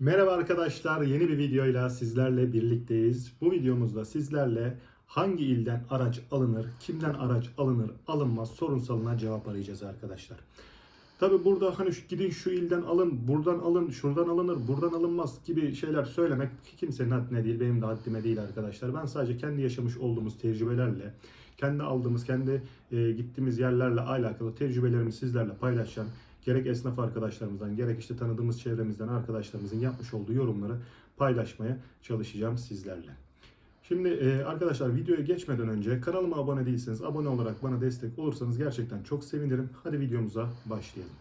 Merhaba arkadaşlar, yeni bir videoyla sizlerle birlikteyiz. Bu videomuzda sizlerle hangi ilden araç alınır, kimden araç alınır, alınmaz sorunsalına cevap arayacağız arkadaşlar. Tabi burada hani gidin şu ilden alın, buradan alın, şuradan alınır, buradan alınmaz gibi şeyler söylemek kimsenin haddine değil, benim de haddime değil arkadaşlar. Ben sadece kendi yaşamış olduğumuz tecrübelerle, kendi aldığımız, kendi e, gittiğimiz yerlerle alakalı tecrübelerimi sizlerle paylaşacağım gerek esnaf arkadaşlarımızdan gerek işte tanıdığımız çevremizden arkadaşlarımızın yapmış olduğu yorumları paylaşmaya çalışacağım sizlerle. Şimdi e, arkadaşlar videoya geçmeden önce kanalıma abone değilseniz abone olarak bana destek olursanız gerçekten çok sevinirim. Hadi videomuza başlayalım.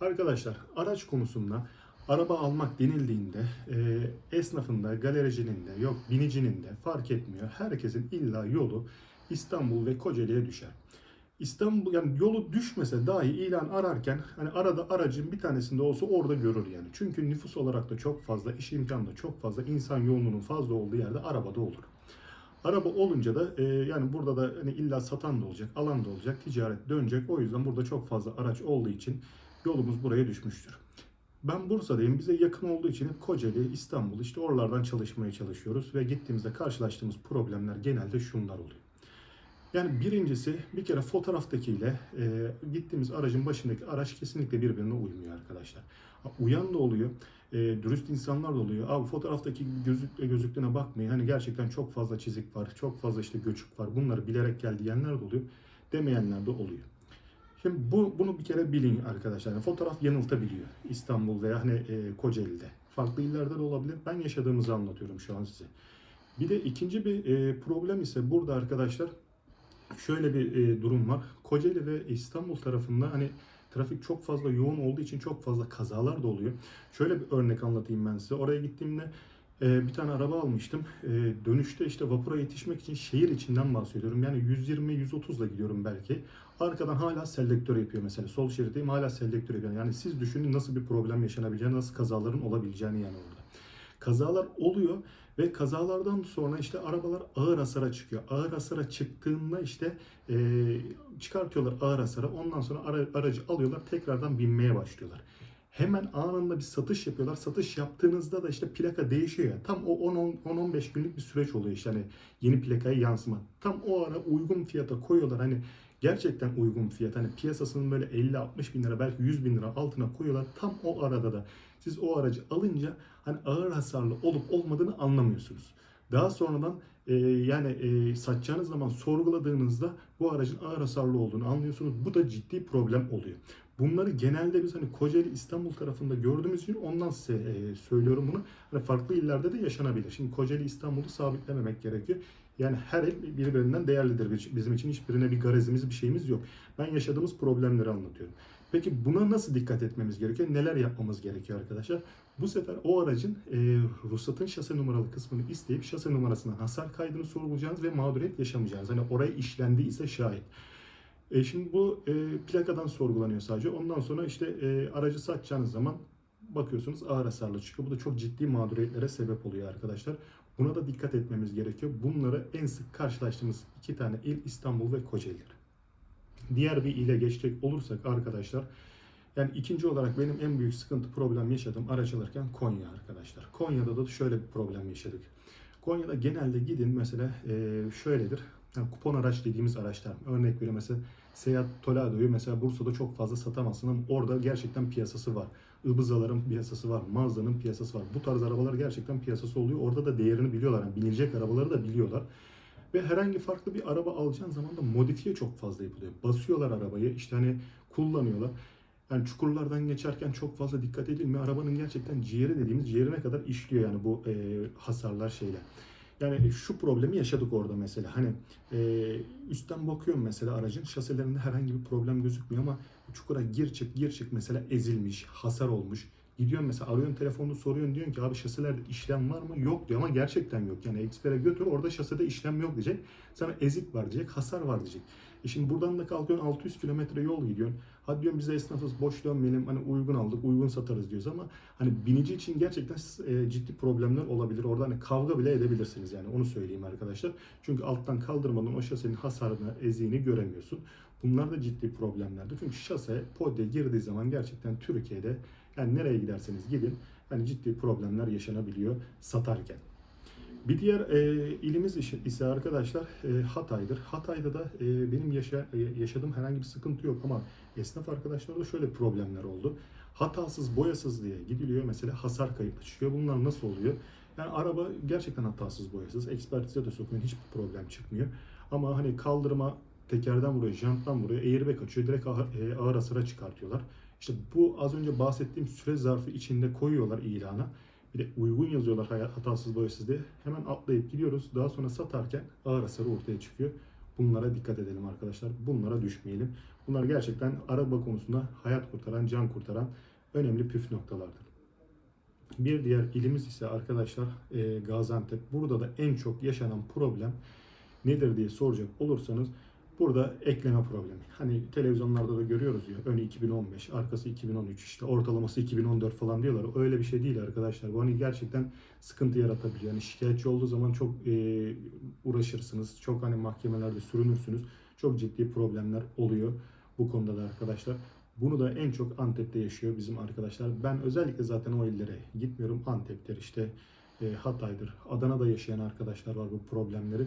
Arkadaşlar araç konusunda araba almak denildiğinde e, esnafında, galericinin de yok binicinin de fark etmiyor. Herkesin illa yolu İstanbul ve Kocaeli'ye düşer. İstanbul yani yolu düşmese dahi ilan ararken hani arada aracın bir tanesinde olsa orada görür yani. Çünkü nüfus olarak da çok fazla, iş imkanı da çok fazla, insan yoğunluğunun fazla olduğu yerde arabada olur. Araba olunca da e, yani burada da hani illa satan da olacak, alan da olacak, ticaret dönecek. O yüzden burada çok fazla araç olduğu için yolumuz buraya düşmüştür. Ben Bursa'dayım. Bize yakın olduğu için hep Kocaeli, İstanbul işte oralardan çalışmaya çalışıyoruz ve gittiğimizde karşılaştığımız problemler genelde şunlar oluyor. Yani birincisi bir kere fotoğraftakiyle e, gittiğimiz aracın başındaki araç kesinlikle birbirine uymuyor arkadaşlar. Uyan da oluyor, e, dürüst insanlar da oluyor. Abi fotoğraftaki gözlükle gözlüklüğüne bakmayın. Hani gerçekten çok fazla çizik var, çok fazla işte göçük var. Bunları bilerek gel diyenler de oluyor, demeyenler de oluyor. Şimdi bu, bunu bir kere bilin arkadaşlar. Yani fotoğraf yanıltabiliyor İstanbul veya hani e, Kocaeli'de. Farklı illerde de olabilir. Ben yaşadığımızı anlatıyorum şu an size. Bir de ikinci bir e, problem ise burada arkadaşlar şöyle bir e, durum var. Kocaeli ve İstanbul tarafında hani trafik çok fazla yoğun olduğu için çok fazla kazalar da oluyor. Şöyle bir örnek anlatayım ben size. Oraya gittiğimde e, bir tane araba almıştım. E, dönüşte işte vapura yetişmek için şehir içinden bahsediyorum. Yani 120-130 ile gidiyorum belki. Arkadan hala selektör yapıyor mesela. Sol şeritteyim hala selektör yapıyor. Yani siz düşünün nasıl bir problem yaşanabileceğini, nasıl kazaların olabileceğini yani orada. Kazalar oluyor ve kazalardan sonra işte arabalar ağır hasara çıkıyor. Ağır hasara çıktığında işte e, çıkartıyorlar ağır hasara. Ondan sonra ara- aracı alıyorlar tekrardan binmeye başlıyorlar. Hemen anında bir satış yapıyorlar. Satış yaptığınızda da işte plaka değişiyor ya. Tam o 10 10-15 günlük bir süreç oluyor işte hani yeni plakaya yansıma. Tam o ara uygun fiyata koyuyorlar. Hani gerçekten uygun fiyat. Hani piyasasının böyle 50-60 bin lira belki 100 bin lira altına koyuyorlar. Tam o arada da siz o aracı alınca hani ağır hasarlı olup olmadığını anlamıyorsunuz. Daha sonradan e, yani e, satacağınız zaman sorguladığınızda bu aracın ağır hasarlı olduğunu anlıyorsunuz. Bu da ciddi problem oluyor. Bunları genelde biz hani Kocaeli İstanbul tarafında gördüğümüz için ondan size e, söylüyorum bunu. Hani farklı illerde de yaşanabilir. Şimdi Kocaeli İstanbul'u sabitlememek gerekiyor. Yani her il birbirinden değerlidir. Bizim için hiçbirine bir garezimiz bir şeyimiz yok. Ben yaşadığımız problemleri anlatıyorum. Peki buna nasıl dikkat etmemiz gerekiyor? Neler yapmamız gerekiyor arkadaşlar? Bu sefer o aracın e, ruhsatın şase numaralı kısmını isteyip şase numarasından hasar kaydını sorgulayacağınız ve mağduriyet yaşamayacağınız. Hani oraya işlendiyse şahit. E şimdi bu e, plakadan sorgulanıyor sadece. Ondan sonra işte e, aracı satacağınız zaman bakıyorsunuz ağır hasarlı çıkıyor. Bu da çok ciddi mağduriyetlere sebep oluyor arkadaşlar. Buna da dikkat etmemiz gerekiyor. Bunları en sık karşılaştığımız iki tane il İstanbul ve Kocaeli'dir. Diğer bir ile geçecek olursak arkadaşlar yani ikinci olarak benim en büyük sıkıntı problem yaşadığım araç alırken Konya arkadaşlar. Konya'da da şöyle bir problem yaşadık. Konya'da genelde gidin mesela e, şöyledir. Yani kupon araç dediğimiz araçlar. Örnek veriyorum mesela Seat Toledo'yu mesela Bursa'da çok fazla satamazsın ama orada gerçekten piyasası var. Ibiza'ların piyasası var, Mazda'nın piyasası var. Bu tarz arabalar gerçekten piyasası oluyor. Orada da değerini biliyorlar. Yani binilecek arabaları da biliyorlar. Ve herhangi farklı bir araba alacağın zaman da modifiye çok fazla yapılıyor. Basıyorlar arabayı işte hani kullanıyorlar. Yani çukurlardan geçerken çok fazla dikkat edilmiyor. Arabanın gerçekten ciğeri dediğimiz ciğerine kadar işliyor yani bu e, hasarlar şeyler. Yani şu problemi yaşadık orada mesela. Hani e, üstten bakıyorum mesela aracın şaselerinde herhangi bir problem gözükmüyor ama çukura gir çık gir çık mesela ezilmiş, hasar olmuş. Gidiyorsun mesela arıyorsun telefonunu soruyorsun diyorsun ki abi şaselerde işlem var mı? Yok diyor ama gerçekten yok. Yani ekspere götür orada şasede işlem yok diyecek. Sana ezik var diyecek, hasar var diyecek. E şimdi buradan da kalkıyorsun 600 kilometre yol gidiyorsun. Hadi diyorum bize esnafız boş dönmeyelim hani uygun aldık uygun satarız diyoruz ama hani binici için gerçekten e, ciddi problemler olabilir. Orada hani kavga bile edebilirsiniz yani onu söyleyeyim arkadaşlar. Çünkü alttan kaldırmadan o şasenin hasarını, eziğini göremiyorsun. Bunlar da ciddi problemlerdir. Çünkü şase podye girdiği zaman gerçekten Türkiye'de Yani nereye giderseniz gidin yani ciddi problemler yaşanabiliyor satarken. Bir diğer e, ilimiz ise arkadaşlar e, Hatay'dır. Hatay'da da e, benim yaşa, e, yaşadığım herhangi bir sıkıntı yok ama esnaf arkadaşlarda şöyle problemler oldu. Hatasız, boyasız diye gidiliyor. Mesela hasar kayıtlı çıkıyor. Bunlar nasıl oluyor? Yani araba gerçekten hatasız, boyasız. Ekspertize de sokmayın hiçbir problem çıkmıyor. Ama hani kaldırıma tekerden vuruyor, janttan vuruyor, airbag açıyor, direkt e, ağır hasara çıkartıyorlar. İşte bu az önce bahsettiğim süre zarfı içinde koyuyorlar ilana. Bir de uygun yazıyorlar hatasız boyasız diye. Hemen atlayıp gidiyoruz. Daha sonra satarken ağır hasarı ortaya çıkıyor. Bunlara dikkat edelim arkadaşlar. Bunlara düşmeyelim. Bunlar gerçekten araba konusunda hayat kurtaran, can kurtaran önemli püf noktalardır. Bir diğer ilimiz ise arkadaşlar e, Gaziantep. Burada da en çok yaşanan problem nedir diye soracak olursanız burada ekleme problemi. Hani televizyonlarda da görüyoruz ya önü 2015, arkası 2013 işte ortalaması 2014 falan diyorlar. Öyle bir şey değil arkadaşlar. Bu hani gerçekten sıkıntı yaratabiliyor. Yani şikayetçi olduğu zaman çok e, uğraşırsınız. Çok hani mahkemelerde sürünürsünüz. Çok ciddi problemler oluyor bu konuda da arkadaşlar. Bunu da en çok Antep'te yaşıyor bizim arkadaşlar. Ben özellikle zaten o illere gitmiyorum. Antep'tir işte e, Hatay'dır. Adana'da yaşayan arkadaşlar var bu problemleri.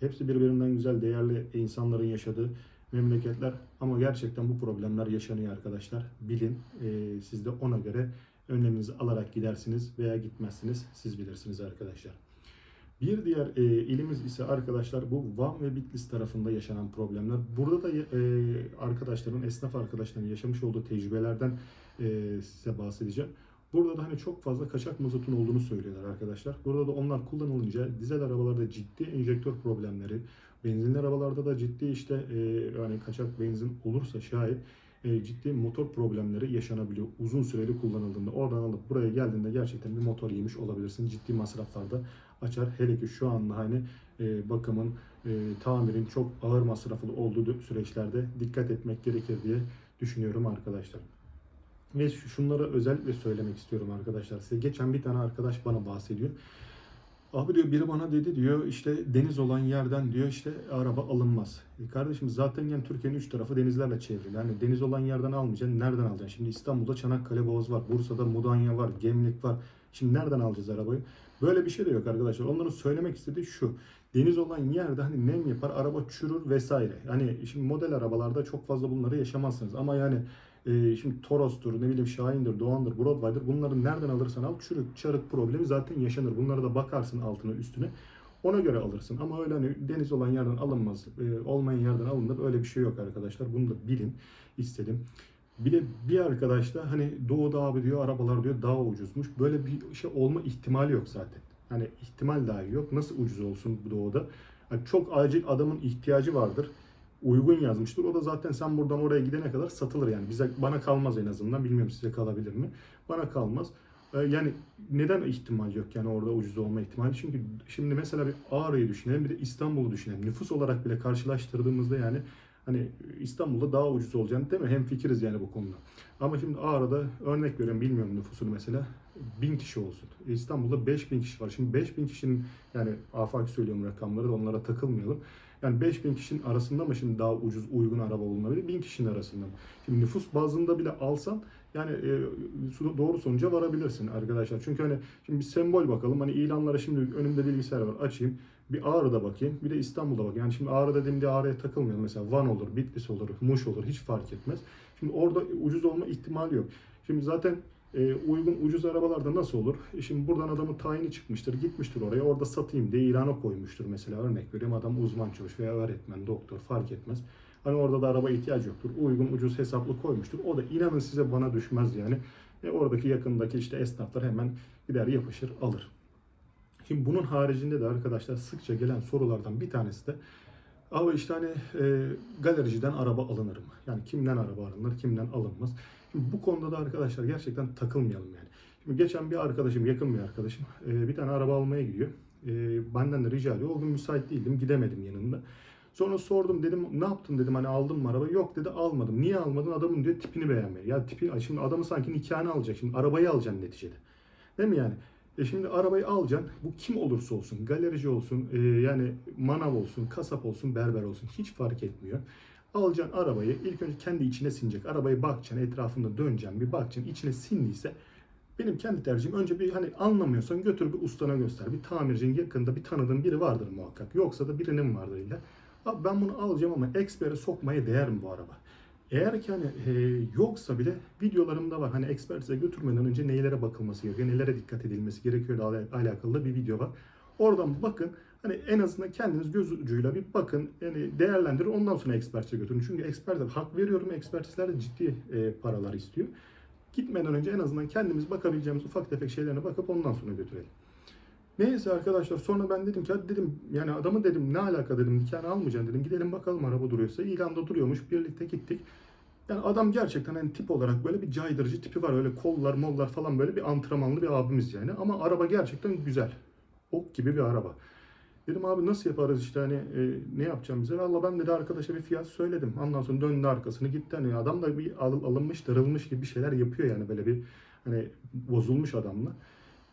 Hepsi birbirinden güzel, değerli insanların yaşadığı memleketler. Ama gerçekten bu problemler yaşanıyor arkadaşlar. Bilin. E, siz de ona göre önleminizi alarak gidersiniz veya gitmezsiniz. Siz bilirsiniz arkadaşlar. Bir diğer e, ilimiz ise arkadaşlar bu Van ve Bitlis tarafında yaşanan problemler. Burada da e, arkadaşların, esnaf arkadaşların yaşamış olduğu tecrübelerden e, size bahsedeceğim. Burada da hani çok fazla kaçak mazotun olduğunu söylüyorlar arkadaşlar. Burada da onlar kullanılınca dizel arabalarda ciddi enjektör problemleri, benzinli arabalarda da ciddi işte e, yani kaçak benzin olursa şayet e, ciddi motor problemleri yaşanabiliyor. Uzun süreli kullanıldığında oradan alıp buraya geldiğinde gerçekten bir motor yemiş olabilirsin. Ciddi masraflarda açar. Hele ki şu anda hani e, bakımın, e, tamirin çok ağır masraflı olduğu süreçlerde dikkat etmek gerekir diye düşünüyorum arkadaşlar. Ve şu- şunları özellikle söylemek istiyorum arkadaşlar size. Geçen bir tane arkadaş bana bahsediyor. Abi diyor biri bana dedi diyor işte deniz olan yerden diyor işte araba alınmaz. E kardeşim zaten yani Türkiye'nin üç tarafı denizlerle çevrili. Yani deniz olan yerden almayacaksın. Nereden alacaksın? Şimdi İstanbul'da Çanakkale Boğaz var. Bursa'da Mudanya var. Gemlik var. Şimdi nereden alacağız arabayı? Böyle bir şey de yok arkadaşlar. Onların söylemek istediği şu. Deniz olan yerde hani nem yapar, araba çürür vesaire. Yani şimdi model arabalarda çok fazla bunları yaşamazsınız. Ama yani e, şimdi Toros'tur, ne bileyim Şahin'dir, Doğan'dır, Broadway'dır. Bunları nereden alırsan al çürük, çarık problemi zaten yaşanır. Bunlara da bakarsın altına üstüne. Ona göre alırsın. Ama öyle hani deniz olan yerden alınmaz, e, olmayan yerden alınır. Öyle bir şey yok arkadaşlar. Bunu da bilin istedim. Bir de bir arkadaş da hani doğuda abi diyor arabalar diyor daha ucuzmuş. Böyle bir şey olma ihtimali yok zaten. Hani ihtimal dahi yok. Nasıl ucuz olsun bu doğuda? Hani çok acil adamın ihtiyacı vardır. Uygun yazmıştır. O da zaten sen buradan oraya gidene kadar satılır yani. Bize bana kalmaz en azından. Bilmiyorum size kalabilir mi? Bana kalmaz. Ee, Yani neden ihtimal yok yani orada ucuz olma ihtimali? Çünkü şimdi mesela bir Ağrı'yı düşünelim bir de İstanbul'u düşünelim. Nüfus olarak bile karşılaştırdığımızda yani hani İstanbul'da daha ucuz olacağını değil mi? Hem fikiriz yani bu konuda. Ama şimdi Ağrı'da örnek veriyorum bilmiyorum nüfusunu mesela. 1000 kişi olsun. E, İstanbul'da 5000 kişi var. Şimdi 5000 kişinin yani afaki söylüyorum rakamları da onlara takılmayalım. Yani 5000 kişinin arasında mı şimdi daha ucuz uygun araba bulunabilir? 1000 kişinin arasında mı? Şimdi nüfus bazında bile alsan yani e, doğru sonuca varabilirsin arkadaşlar. Çünkü hani şimdi bir sembol bakalım. Hani ilanlara şimdi önümde bilgisayar var açayım. Bir Ağrı'da bakayım. Bir de İstanbul'da bakayım. Yani şimdi Ağrı dediğimde Ağrı'ya takılmayalım. Mesela Van olur, Bitlis olur, Muş olur. Hiç fark etmez. Şimdi orada ucuz olma ihtimali yok. Şimdi zaten e, uygun ucuz arabalarda nasıl olur? E, şimdi buradan adamın tayini çıkmıştır, gitmiştir oraya. Orada satayım diye ilana koymuştur mesela. Örnek veriyorum adam uzman çavuş veya öğretmen, doktor fark etmez. Hani orada da araba ihtiyacı yoktur. Uygun ucuz hesaplı koymuştur. O da inanın size bana düşmez yani. E, oradaki yakındaki işte esnaflar hemen gider yapışır alır. Şimdi bunun haricinde de arkadaşlar sıkça gelen sorulardan bir tanesi de Abi işte hani e, galericiden araba alınır mı? Yani kimden araba alınır, kimden alınmaz? Şimdi bu konuda da arkadaşlar gerçekten takılmayalım yani. Şimdi geçen bir arkadaşım, yakın bir arkadaşım e, bir tane araba almaya gidiyor. E, benden de rica ediyor. O gün müsait değildim, gidemedim yanında. Sonra sordum dedim ne yaptın dedim hani aldın mı araba? Yok dedi almadım. Niye almadın? Adamın diyor tipini beğenmiyor. Ya tipi şimdi adamı sanki nikahını alacak. Şimdi arabayı alacaksın neticede. Değil mi yani? E şimdi arabayı alacaksın. Bu kim olursa olsun. Galerici olsun, e, yani manav olsun, kasap olsun, berber olsun. Hiç fark etmiyor. Alacaksın arabayı ilk önce kendi içine sinecek. Arabayı bakacaksın etrafında döneceksin bir bakacaksın içine sindiyse benim kendi tercihim önce bir hani anlamıyorsan götür bir ustana göster. Bir tamircinin yakında bir tanıdığın biri vardır muhakkak. Yoksa da birinin vardır illa. Abi ben bunu alacağım ama ekspere sokmaya değer mi bu araba? Eğer ki hani e, yoksa bile videolarımda var. Hani ekspertize götürmeden önce nelere bakılması gerekiyor, nelere dikkat edilmesi gerekiyor ile ala- alakalı da bir video var. Oradan bakın. Hani en azından kendiniz göz ucuyla bir bakın. Yani değerlendirin. Ondan sonra ekspertize götürün. Çünkü ekspertize hak veriyorum. Ekspertizler de ciddi e, paralar istiyor. Gitmeden önce en azından kendimiz bakabileceğimiz ufak tefek şeylerine bakıp ondan sonra götürelim. Neyse arkadaşlar sonra ben dedim ki hadi dedim yani adamı dedim ne alaka dedim nikahını almayacağım dedim gidelim bakalım araba duruyorsa ilanda duruyormuş birlikte gittik. Yani adam gerçekten hani tip olarak böyle bir caydırıcı tipi var öyle kollar mollar falan böyle bir antrenmanlı bir abimiz yani ama araba gerçekten güzel. Ok gibi bir araba. Dedim abi nasıl yaparız işte hani e, ne yapacağım bize? Valla ben de arkadaşa bir fiyat söyledim. Ondan sonra döndü arkasını gitti. Hani adam da bir al- alınmış darılmış gibi bir şeyler yapıyor yani böyle bir hani bozulmuş adamla.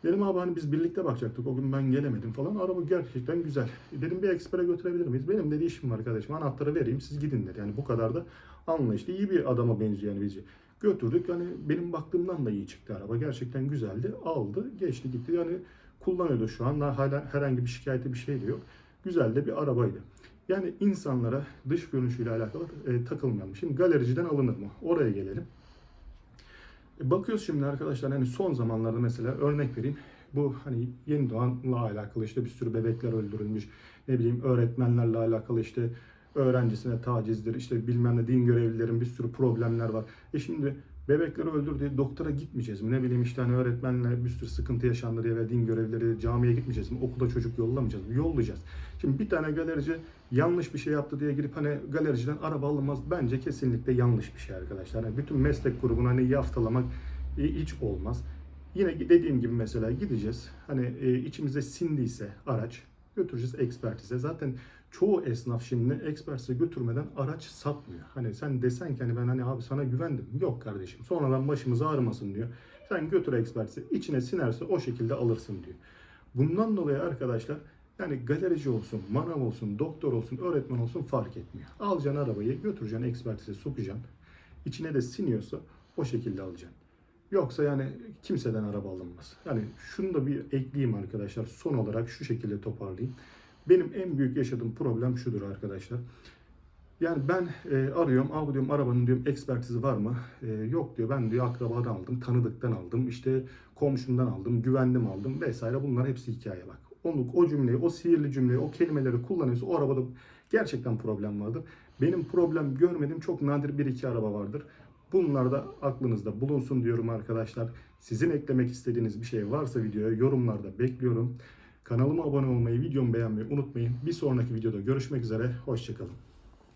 Dedim abi hani biz birlikte bakacaktık. O gün ben gelemedim falan. Araba gerçekten güzel. Dedim bir ekspere götürebilir miyiz? Benim dedi işim var arkadaşım. Anahtarı vereyim siz gidin dedi. Yani bu kadar da anlayışlı. iyi bir adama benziyor yani bizi. Götürdük. Hani benim baktığımdan da iyi çıktı araba. Gerçekten güzeldi. Aldı. Geçti gitti. Yani kullanıyordu şu an. Hala herhangi bir şikayeti bir şey de yok. Güzel de bir arabaydı. Yani insanlara dış görünüşüyle alakalı e, takılmayalım. Şimdi galericiden alınır mı? Oraya gelelim. E, Bakıyoruz şimdi arkadaşlar hani son zamanlarda mesela örnek vereyim. Bu hani yeni doğanla alakalı işte bir sürü bebekler öldürülmüş. Ne bileyim öğretmenlerle alakalı işte öğrencisine tacizdir. işte bilmem ne din görevlilerin bir sürü problemler var. E şimdi bebekleri öldür diye doktora gitmeyeceğiz mi? Ne bileyim işte hani öğretmenle bir sürü sıkıntı yaşandı diye ve din görevlileri camiye gitmeyeceğiz mi? Okula çocuk yollamayacağız mı? Yollayacağız. Şimdi bir tane galerici yanlış bir şey yaptı diye girip hani galericiden araba alınmaz. Bence kesinlikle yanlış bir şey arkadaşlar. Yani bütün meslek grubunu hani yaftalamak e, hiç olmaz. Yine dediğim gibi mesela gideceğiz. Hani e, içimize sindiyse araç götüreceğiz ekspertize. Zaten çoğu esnaf şimdi ekspertize götürmeden araç satmıyor. Hani sen desen ki hani ben hani abi sana güvendim. Yok kardeşim. Sonradan başımız ağrımasın diyor. Sen götür ekspertize. içine sinerse o şekilde alırsın diyor. Bundan dolayı arkadaşlar yani galerici olsun, manav olsun, doktor olsun, öğretmen olsun fark etmiyor. Alacaksın arabayı, götüreceksin ekspertize sokacaksın. İçine de siniyorsa o şekilde alacaksın. Yoksa yani kimseden araba alınmaz. Yani şunu da bir ekleyeyim arkadaşlar. Son olarak şu şekilde toparlayayım. Benim en büyük yaşadığım problem şudur arkadaşlar. Yani ben e, arıyorum, abi diyorum arabanın diyorum ekspertizi var mı? E, yok diyor. Ben diyor akrabadan aldım, tanıdıktan aldım, işte komşumdan aldım, güvendim aldım vesaire. Bunlar hepsi hikaye bak. Onu, o cümleyi, o sihirli cümleyi, o kelimeleri kullanıyorsa o arabada gerçekten problem vardır. Benim problem görmediğim çok nadir bir iki araba vardır. Bunlar da aklınızda bulunsun diyorum arkadaşlar. Sizin eklemek istediğiniz bir şey varsa videoya yorumlarda bekliyorum. Kanalıma abone olmayı, videomu beğenmeyi unutmayın. Bir sonraki videoda görüşmek üzere. Hoşçakalın.